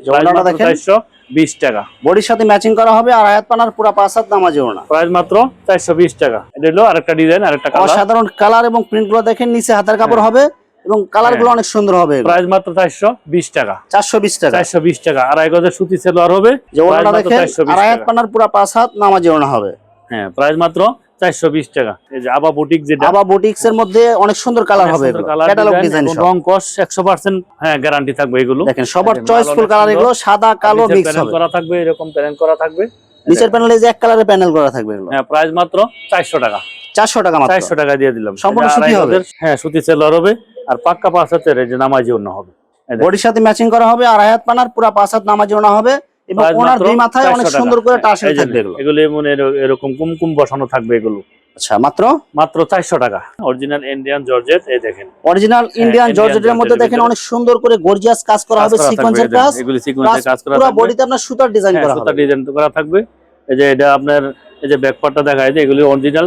চারশো বিশ টাকা। বডির সাথে ম্যাচিং করা হবে আর আয়াত পানার পুরা পাঁচ হাত নামাজি ওনা প্রাইস মাত্র চারশো বিশ টাকা। এটা হলো আরেকটা ডিজাইন আরেকটা অসাধারণ কালার এবং প্রিন্টগুলো দেখেন নিচে হাতের কাপড় হবে। এবং কালারগুলো অনেক সুন্দর হবে প্রাইস মাত্র চারশো বিশ টাকা। চারশো বিশ টাকা। চারশো বিশ টাকা। আড়াই গজের সুতি সেলোয়ার হবে। যে ওনাটা দেখেন আর পানার পুরা পাঁচ হাত নামাজি ওনা হবে। হ্যাঁ প্রাইস মাত্র চারশো বিশ টাকা। এই যে আবা বুটিক যেটা। বুটিক্স এর মধ্যে অনেক সুন্দর কালার হবে ক্যাটালগ ডিজাইন রং কস একশো পার্সেন্ট হ্যাঁ গ্যারান্টি থাকবে এগুলো। দেখেন সবার চয়েসফুল কালার এগুলো সাদা কালো মিক্স হবে। করা থাকবে এরকম প্যানেল করা থাকবে। নিচের প্যানেলে যে এক কালারের প্যানেল করা থাকবে এগুলো। হ্যাঁ প্রাইস মাত্র চারশো টাকা। চারশো টাকা মাত্র। চারশো টাকা দিয়ে দিলাম। সম্পূর্ণ সুতি হবে? হ্যাঁ সুতি সেলোয়ার হবে। আর পাক্কা পাঁচ হাতের যে নামাজি অন্য হবে। বডির সাথে ম্যাচিং করা হবে আর আয়াত পানার পুরা পাঁচ হাত নামাজি ওনা হবে এবং ওনার দুই মাথায় অনেক সুন্দর করে থাকবে এগুলো। এরকম কুমকুম বসানো থাকবে এগুলো। আচ্ছা মাত্র? মাত্র চারশো টাকা। অরিজিনাল ইন্ডিয়ান জর্জেট এই দেখেন। অরিজিনাল ইন্ডিয়ান জর্জেটের মধ্যে দেখেন অনেক সুন্দর করে গর্জিয়াস কাজ করা হবে সিকোয়েন্সের কাজ। এগুলি সিকোয়েন্সের কাজ করা পুরো বডিতে আপনার সুতার ডিজাইন হ্যাঁ, করা হবে। ডিজাইন করা থাকবে। এই যে এটা আপনার এই যে ব্যাক পার্টটা দেখা যায় যে এগুলি অরিজিনাল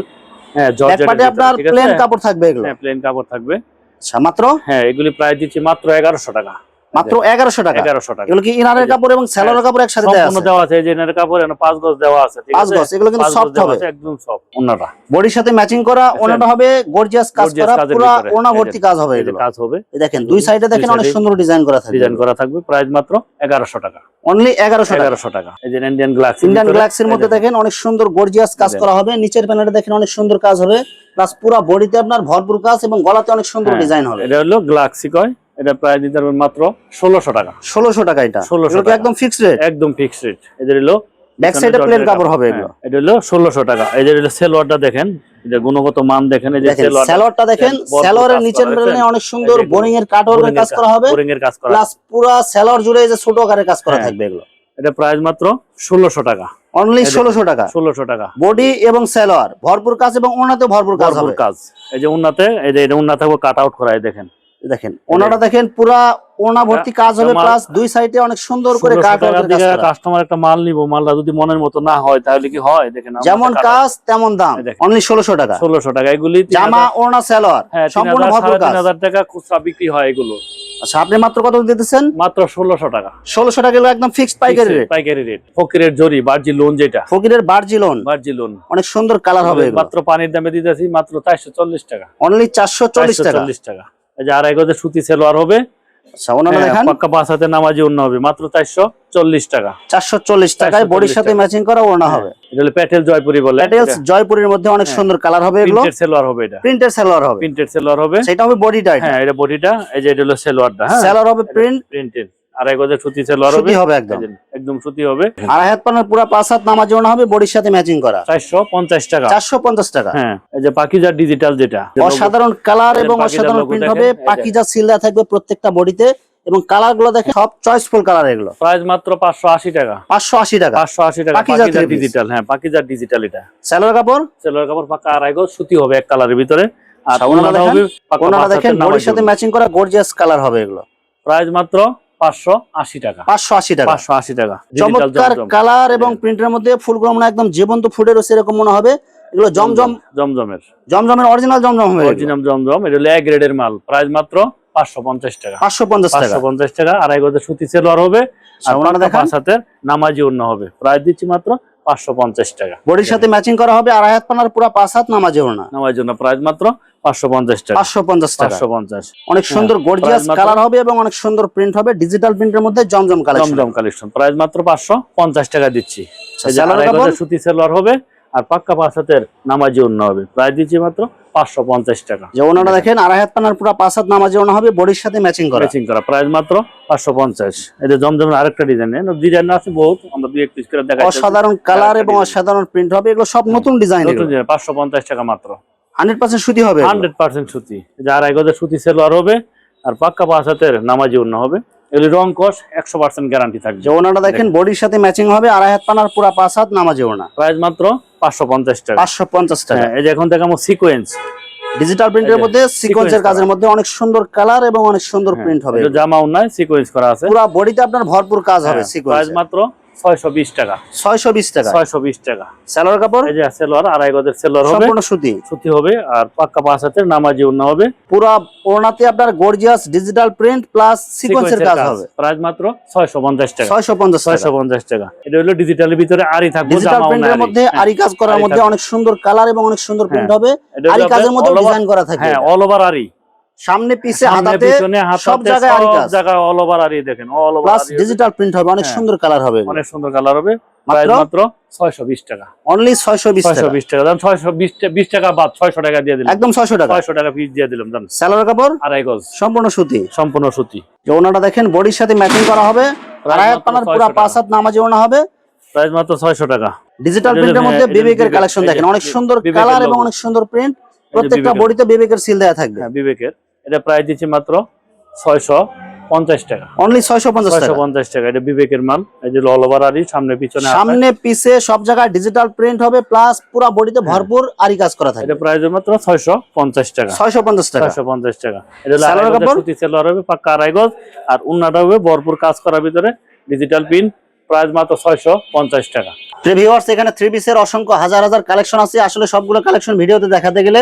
হ্যাঁ পাটে আপনার প্লেন কাপড় থাকবে এগুলো। হ্যাঁ প্লেন কাপড় থাকবে। আচ্ছা মাত্র? হ্যাঁ এগুলি প্রায় দিচ্ছি মাত্র এগারোশো টাকা। মাত্র এগারোশো টাকা? এগারোশো টাকা। এগুলো কি ইনারের কাপড় এবং স্যালোয়ারের কাপড় একসাথে দেওয়া আছে? দেওয়া আছে যে এনার কাপড় পাঁচ গজ দেওয়া আছে পাঁচ গজ এগুলো কিন্তু সফট হবে। একদম সফট ওনাটা বডির সাথে ম্যাচিং করা ওনাটা হবে গর্জিয়াস কাজ করা পুরো ওনা ভর্তি কাজ হবে কাজ হবে। দেখেন দুই সাইডে দেখেন অনেক সুন্দর ডিজাইন করা থাকবে। ডিজাইন করা থাকবে প্রাইস মাত্র এগারোশো টাকা। অনলি এগারোশো এগারোশো টাকা। এই যে ইন্ডিয়ান গ্লাক্স ইন্ডিয়ান গ্লাক্সের মধ্যে দেখেন অনেক সুন্দর গর্জিয়াস কাজ করা হবে। নিচের প্যানেলে দেখেন অনেক সুন্দর কাজ হবে। প্লাস পুরো বডিতে আপনার ভরপুর কাজ এবং গলাতে অনেক সুন্দর হ্যাঁ, ডিজাইন হবে। এটা হলো গ্লাক্সি কয় এটা প্রায় দিতে পারবেন মাত্র ষোলোশো টাকা। ষোলোশো টাকা এটা। ষোলোশো টাকা। একদম ফিক্সড রেট একদম ফিক্সড রেট এদের হলো ব্যাক সাইডে প্লেন কাপড় হবে এগুলো। হ্যাঁ, এটা হলো ষোলোশো টাকা। এদের হলো সেলোয়ারটা দেখেন এটা গুণগত মান দেখেন এই যে দেখেন সেলোয়ারটা দেখেন কাজ নিচের করা, অনেক সুন্দর বোরিং এর কাট ওয়ার্কের কাজ করা হবে। বোরিং এর কাজ করা। প্লাস পুরো স্যালোয়ার জুড়ে এই যে ছোট আকারের কাজ করা হ্যাঁ। থাকবে এগুলো। এটা প্রাইস মাত্র ষোলোশো টাকা। অনলি দেখেন। ষোলোশো টাকা। ষোলোশো টাকা। বডি এবং স্যালোয়ার ভরপুর কাজ এবং ওনাতে ভরপুর কাজ হবে। কাজ। এই যে উন্নাতে এই যে এটা উন্নাতে কাট আউট করা দেখেন। দেখেন ওনাটা দেখেন পুরা ওনা ভর্তি কাজ হবে প্লাস দুই সাইডে অনেক সুন্দর করে কাট কাস্টমার একটা মাল নিবো মালটা যদি মনের মতো না হয় তাহলে কি হয়? দেখেন যেমন কাজ তেমন দাম। অনলি ষোলোশো টাকা। ষোলোশো টাকা এগুলি জামা ওনা হ্যাঁ সম্পূর্ণ ভরপুর কাজ। টাকা খুচরা বিক্রি হয় এগুলো। আচ্ছা আপনি মাত্র কত দিতেছেন? মাত্র ষোলোশো টাকা। ষোলোশো টাকা একদম ফিক্সড পাইকারি রেট পাইকারি রেট ফকিরের জরি বার্জি লোন যেটা। ফকিরের বার্জি লোন বার্জি লোন অনেক সুন্দর কালার হবে মাত্র পানির দামে দিতেছি মাত্র চারশো চল্লিশ টাকা। অনলি চারশো চল্লিশ চারশো টাকা। চল্লিশ টাকা। এই যে আড়াই গজের সুতি সেলোয়ার হবে। আচ্ছা ওনারা হ্যাঁ, পাক্কা পাঁচ হাতে নামাজি অন্য হবে মাত্র চারশো চল্লিশ টাকা। চারশো চল্লিশ টাকায় বডির সাথে ম্যাচিং করা ওনা হবে। এটা হলো প্যাটেল জয়পুরি বলে। প্যাটেলস জয়পুরের মধ্যে অনেক হ্যাঁ। সুন্দর কালার হবে এগুলো। প্রিন্টেড সেলোয়ার হবে এটা। প্রিন্টের সেলোয়ার হবে। প্রিন্টেড সেলোয়ার হবে। সেটা হবে বডিটা হ্যাঁ এটা বডিটা এই যে এটা হলো সেলোয়ারটা হ্যাঁ। সেলোয়ার হবে প্রিন্ট প্রিন্টেড আড়াই গজের সুতি সেলোয়ার সুতি হবে একদম। একদম সুতি হবে। আর হাত পানার পুরো পাঁচ হাত নামাজ ওনা হবে বডির সাথে ম্যাচিং করা। চারশো পঞ্চাশ টাকা। চারশো পঞ্চাশ টাকা। হ্যাঁ এই যে পাকিজার ডিজিটাল যেটা। অসাধারণ কালার এবং অসাধারণ প্রিন্ট হবে পাকিজা সিলদা থাকবে প্রত্যেকটা বডিতে এবং কালারগুলো দেখে সব চয়েসফুল কালার এগুলো। প্রাইস মাত্র পাঁচশো আশি টাকা। পাঁচশো আশি টাকা। পাঁচশো আশি টাকা পাকিজা। ডিজিটাল হ্যাঁ পাকিজার ডিজিটাল এটা। স্যালোয়ার কাপড়? সেলোয়ার কাপড় পাকা আড়াই গজ সুতি হবে এক কালারের ভিতরে। আর ওনারা দেখেন, হবে ওনারা দেখেন বডির সাথে ম্যাচিং করা গর্জিয়াস কালার হবে এগুলো। প্রাইস মাত্র টাকা। পাঁচশো আশি টাকা। পাঁচশো আশি টাকা। চমৎকার কালার এবং প্রিন্টের মধ্যে ফুলগুলো মনে একদম জীবন্ত ফুটের রয়েছে এরকম মনে হবে। এগুলো জমজম জমজমের। জমজমের অরিজিনাল জমজম অরিজিনাল জমজম এটা গ্রেডের মাল। প্রাইস মাত্র পাঁচশো পঞ্চাশ টাকা। পাঁচশো পঞ্চাশ টাকা। পাঁচশো পঞ্চাশ টাকা আড়াই গজের সুতি সেলোয়ার হবে। আচ্ছা, আর ওনারা পাক্কা দেখান। নামাজি অন্য হবে। প্রায় দিচ্ছি মাত্র পাঁচশো পঞ্চাশ টাকা। বডির সাথে ম্যাচিং করা হবে আর হাত পানার পুরো পাঁচ হাত নামাজে না? নামার জন্য প্রাইস মাত্র পাঁচশো পঞ্চাশ টাকা। পাঁচশো পঞ্চাশ টাকা। পাঁচশো পঞ্চাশ। অনেক সুন্দর গর্জিয়াস কালার হবে এবং অনেক সুন্দর প্রিন্ট হবে ডিজিটাল প্রিন্টের মধ্যে Zamzam collection Zamzam collection price মাত্র পাঁচশো পঞ্চাশ টাকা দিচ্ছি। গজের সুতি সেলোয়ার হবে আর পাক্কা পাঁচ হাতের নামাজি অন্য হবে। প্রায় দিচ্ছি মাত্র পাঁচশো পঞ্চাশ টাকা। যে ওনারা দেখেন আড়াই হাত পানার পুরো পাঁচ হাত নামাজি ওনা হবে বডির সাথে ম্যাচিং করা। ম্যাচিং করা প্রাইস মাত্র পাঁচশো পঞ্চাশ। এটা জমজমের আরেকটা ডিজাইন ডিজাইন আছে বহুত আমরা দুই এক পিস করে দেখা অসাধারণ কালার এবং। অসাধারণ প্রিন্ট হবে এগুলো সব নতুন ডিজাইন নতুন ডিজাইন পাঁচশো পঞ্চাশ টাকা মাত্র। হান্ড্রেড পার্সেন্ট সুতি হবে হান্ড্রেড পার্সেন্ট সুতি। যে আড়াই গজের সুতি সেলোয়ার হবে আর পাক্কা পাঁচ হাতের নামাজি অন্য হবে। এগুলি রং কস একশো পার্সেন্ট গ্যারান্টি থাকবে। যে দেখেন বডির সাথে ম্যাচিং হবে আড়াই হাত পানার পুরা পাঁচ হাত নামাজে ওনা প্রাইস মাত্র পাঁচশো পঞ্চাশ টাকা। পাঁচশো পঞ্চাশ টাকা। হ্যাঁ এই যে এখন দেখাবো সিকোয়েন্স ডিজিটাল প্রিন্টের মধ্যে সিকোয়েন্সের কাজের মধ্যে অনেক সুন্দর কালার এবং অনেক সুন্দর প্রিন্ট হবে। জামা উন্নয় সিকোয়েন্স করা আছে। পুরো বডিতে আপনার ভরপুর কাজ হবে প্রাইস সিকোয়েন্স মাত্র ছয়শো বিশ টাকা। ছয়শো বিশ টাকা। ছয়শো বিশ টাকা। স্যালোয়ার কাপড়? এই যে সেলোয়ার আড়াই গজের সেলোয়ার হবে। সম্পূর্ণ সুতি। সুতি হবে আর পাক্কা পাঁচ হাতের নামাজি উন্ন হবে। পুরা ওড়নাতে আপনার গর্জিয়াস ডিজিটাল প্রিন্ট প্লাস সিকোয়েন্সের কাজ হবে। প্রাইস মাত্র ছয়শো পঞ্চাশ টাকা। ছয়শো পঞ্চাশ টাকা। পঞ্চাশ টাকা। এটা হলো ডিজিটালের ভিতরে আরি থাকবে ডিজিটাল প্রিন্টের মধ্যে হ্যাঁ, আরি কাজ করার মধ্যে অনেক সুন্দর কালার এবং অনেক সুন্দর প্রিন্ট হবে। আরি কাজের মধ্যে ডিজাইন করা থাকবে হ্যাঁ অল ওভার আরি সামনে পিছে হাতাতে সব জায়গায় আরি সব কাজ। জায়গায় অল ওভার আরি দেখেন all over plus digital print হবে অনেক। সুন্দর কালার হবে। অনেক সুন্দর কালার হবে। মাত্র? প্রাইস মাত্র ছয়শো বিশ টাকা। অনলি ছয়শো বিশ ছয়শো টাকা বিশ টাকা। দাম ছয়শো বিশ বিশ টাকা বাদ ছয়শো টাকা দিয়ে দিলাম। একদম ছয়শো টাকা। ছয়শো টাকা পিস দিয়ে দিলাম দাম স্যালোয়ার কাপড়? আড়াই গজ। সম্পূর্ণ সুতি। সম্পূর্ণ সুতি। যে ওনাটা দেখেন বডির সাথে ম্যাচিং করা হবে। মাত্র পানার 600 পুরা। পাঁচ হাত নামাজি ওনা হবে। প্রাইস মাত্র ছয়শো টাকা। ডিজিটাল প্রিন্টের মধ্যে বিবেকের কালেকশন দেখেন অনেক সুন্দর কালার এবং অনেক সুন্দর প্রিন্ট প্রত্যেকটা বডিতে বিবেকের সিল দেওয়া থাকবে। হ্যাঁ বিবেকের। এটা প্রাইস দিচ্ছি মাত্র ছয়শো পঞ্চাশ টাকা। অনলি ছয়শো পঞ্চাশ ছয়শো পঞ্চাশ টাকা এটা বিবেকের মাল। এই যে অল আরি সামনে পিছনে সামনে পিছে সব জায়গায় ডিজিটাল প্রিন্ট হবে প্লাস পুরা বডিতে ভরপুর আরি কাজ করা থাকবে এটা প্রাইস মাত্র ছয়শো পঞ্চাশ টাকা। ছয়শো পঞ্চাশ টাকা। ছয়শো পঞ্চাশ টাকা। এটা হলো সালোয়ার আড়াই গজের কাপড়? সুতি সেলোয়ার হবে পাক্কা আড়াই গজ আর উন্নাটা হবে ভরপুর কাজ করার ভিতরে ডিজিটাল পিন প্রাইস মাত্র ছয়শো পঞ্চাশ টাকা। এখানে থ্রি পিসের অসংখ্য হাজার হাজার কালেকশন আছে। আসলে সবগুলো কালেকশন ভিডিওতে দেখাতে গেলে